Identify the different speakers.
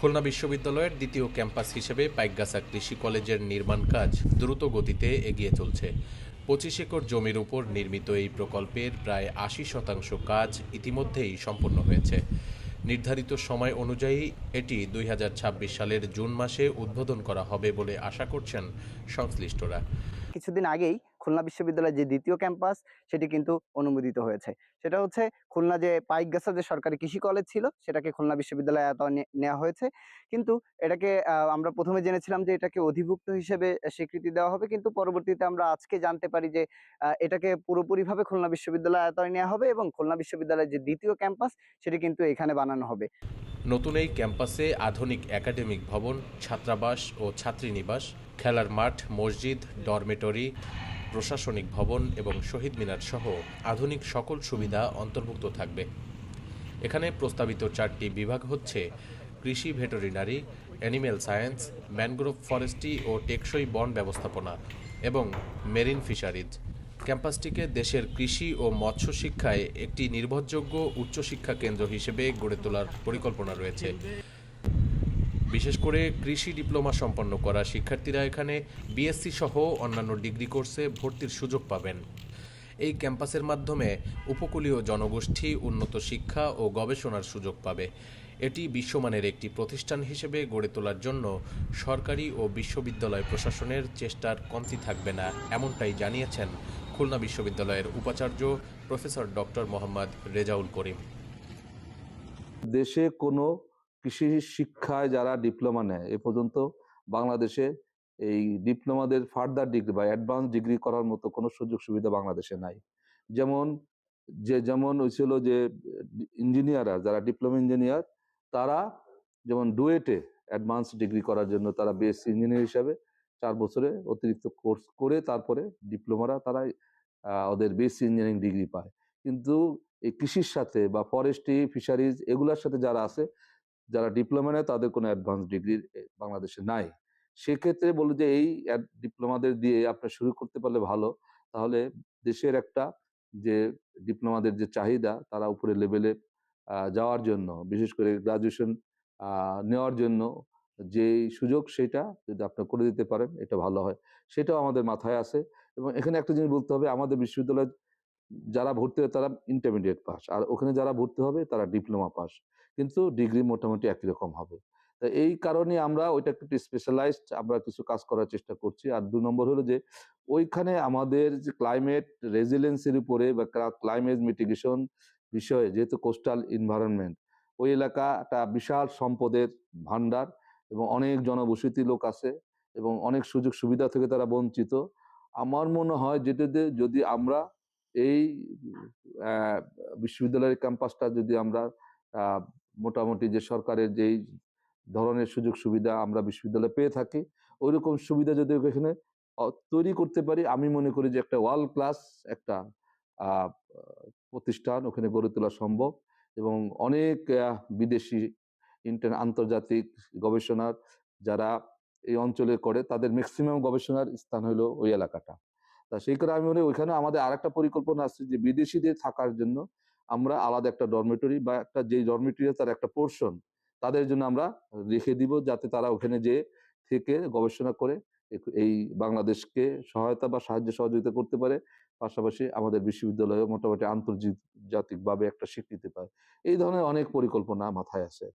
Speaker 1: খুলনা বিশ্ববিদ্যালয়ের দ্বিতীয় ক্যাম্পাস হিসেবে পাইকগাছা কৃষি কলেজের নির্মাণ কাজ দ্রুত গতিতে এগিয়ে চলছে। পঁচিশ একর জমির উপর নির্মিত এই প্রকল্পের প্রায় আশি শতাংশ কাজ ইতিমধ্যেই সম্পন্ন হয়েছে। নির্ধারিত সময় অনুযায়ী এটি দুই হাজার ছাব্বিশ সালের জুন মাসে উদ্বোধন করা হবে বলে আশা করছেন সংশ্লিষ্টরা।
Speaker 2: কিছুদিন আগেই খুলনা বিশ্ববিদ্যালয়ের যে দ্বিতীয় ক্যাম্পাস, সেটি কিন্তু অনুমোদিত হয়েছে। সেটা হচ্ছে খুলনা যে পাইকগাছা যে সরকারি কৃষি কলেজ ছিল, সেটাকে খুলনা বিশ্ববিদ্যালয়ে এত নেওয়া হয়েছে। কিন্তু এটাকে আমরা প্রথমে জেনেছিলাম যে এটাকে অধিভুক্ত হিসেবে স্বীকৃতি দেওয়া হবে। কিন্তু পরবর্তীতে আমরা আজকে জানতে পারি যে এটাকে পুরোপুরিভাবে খুলনা বিশ্ববিদ্যালয়ে আয়তায় নেওয়া হবে এবং খুলনা বিশ্ববিদ্যালয়ের যে দ্বিতীয় ক্যাম্পাস, সেটি কিন্তু এখানে বানানো হবে।
Speaker 1: নতুন এই ক্যাম্পাসে আধুনিক একাডেমিক ভবন, ছাত্রাবাস ও ছাত্রীনিবাস, খেলার মাঠ, মসজিদ, ডরমেটরি প্রশাসনিক ভবন এবং শহীদ মিনার সহ আধুনিক সকল সুবিধা অন্তর্ভুক্ত থাকবে। এখানে প্রস্তাবিত চারটি বিভাগ হচ্ছে কৃষি veterinary animal science mangrove forestry ও টেকসই বন ব্যবস্থাপনা এবং মেরিন ফিশারিজ ক্যাম্পাসটিকে দেশের কৃষি ও মৎস্য শিক্ষায় একটি নির্ভরযোগ্য উচ্চশিক্ষা কেন্দ্র হিসেবে গড়ে তোলার পরিকল্পনা রয়েছে। বিশেষ করে কৃষি ডিপ্লোমা সম্পন্ন করা শিক্ষার্থীরা এখানে বিএসসি সহ অন্যান্য ডিগ্রি কোর্সে ভর্তির সুযোগ পাবেন। এই ক্যাম্পাসের মাধ্যমে উপকূলীয় জনগোষ্ঠী উন্নত শিক্ষা ও গবেষণার সুযোগ পাবে। এটি বিশ্বমানের একটি প্রতিষ্ঠান হিসেবে গড়ে তোলার জন্য সরকারি ও বিশ্ববিদ্যালয় প্রশাসনের চেষ্টার কমতি থাকবে না, এমনটাই জানিয়েছেন খুলনা বিশ্ববিদ্যালয়ের উপাচার্য প্রফেসর ডক্টর মোহাম্মদ রেজাউল করিম।
Speaker 3: দেশে কোনো কৃষি শিক্ষায় যারা ডিপ্লোমা নেয়, এ পর্যন্ত বাংলাদেশে এই ডিপ্লোমাদের ফার্দার ডিগ্রি বা অ্যাডভান্স ডিগ্রি করার মতো কোনো সুযোগ সুবিধা বাংলাদেশে নাই। যেমন, যে যেমন হয়েছিল যে ইঞ্জিনিয়াররা যারা ডিপ্লোমা ইঞ্জিনিয়ার তারা যেমন ডুয়েটে অ্যাডভান্স ডিগ্রি করার জন্য তারা বিএসসি ইঞ্জিনিয়ার হিসাবে চার বছরে অতিরিক্ত কোর্স করে তারপরে ডিপ্লোমারা তারা ওদের বিএসসি ইঞ্জিনিয়ারিং ডিগ্রি পায়। কিন্তু এই কৃষির সাথে বা ফরেস্ট্রি ফিশারিজ এগুলোর সাথে যারা আছে যারা ডিপ্লোমা নেয়, তাদের কোনো অ্যাডভান্স ডিগ্রি বাংলাদেশে নাই। সেক্ষেত্রে বলল যে, এই ডিপ্লোমাদের দিয়ে আপনি শুরু করতে পারলে ভালো। তাহলে দেশের একটা যে ডিপ্লোমাদের যে চাহিদা, তারা উপরে লেভেলে যাওয়ার জন্য, বিশেষ করে গ্রাজুয়েশন নেওয়ার জন্য যে সুযোগ, সেটা যদি আপনি করে দিতে পারেন, এটা ভালো হয়। সেটাও আমাদের মাথায় আছে। এবং এখানে একটা জিনিস বলতে হবে, আমাদের বিশ্ববিদ্যালয় যারা ভর্তি হয় তারা ইন্টারমিডিয়েট পাস আর ওখানে যারা ভর্তি হবে তারা ডিপ্লোমা পাস কিন্তু ডিগ্রি মোটামুটি একই রকম হবে। তা এই কারণে আমরা ওইটা একটু স্পেশালাইজড আমরা কিছু কাজ করার চেষ্টা করছি। আর দু নম্বর হলো যে, ওইখানে আমাদের যে ক্লাইমেট রেজিলেন্সের উপরে বা ক্লাইমেট মিটিগেশন বিষয়ে যেহেতু কোস্টাল এনভায়রনমেন্ট ওই এলাকাটা বিশাল সম্পদের ভান্ডার এবং অনেক জনবসতি লোক আছে এবং অনেক সুযোগ সুবিধা থেকে তারা বঞ্চিত। আমার মনে হয় যেটাতে যদি আমরা এই বিশ্ববিদ্যালয়ের ক্যাম্পাসটা যদি আমরা মোটামুটি যে সরকারের যেই ধরনের সুযোগ সুবিধা আমরা বিশ্ববিদ্যালয়ে পেয়ে থাকি ওই রকম সুবিধা যদি এখানে তৈরি করতে পারি, আমি মনে করি যে একটা ওয়ার্ল্ড ক্লাস একটা প্রতিষ্ঠান ওখানে গড়ে তোলা সম্ভব এবং অনেক বিদেশি ইন্টার, আন্তর্জাতিক গবেষণার যারা এই অঞ্চলে করে, তাদের ম্যাক্সিমাম গবেষণার স্থান হলো ওই এলাকাটা। তা সেই কারণে আমি মনে ওইখানে আমাদের আরেকটা পরিকল্পনা আছে যে বিদেশিদের থাকার জন্য আমরা আলাদা একটা ডরমেটরি বা একটা যে ডরমেটরি তার একটা পোর্শন তাদের জন্য আমরা রেখে দিব যাতে তারা ওখানে যে থেকে গবেষণা করে এই বাংলাদেশকে সহায়তা বা সাহায্য সহযোগিতা করতে পারে। পাশাপাশি আমাদের বিশ্ববিদ্যালয়ে মোটামুটি আন্তর্জাতিকভাবে একটা স্বীকৃতি পায়। এই ধরনের অনেক পরিকল্পনা মাথায় আছে।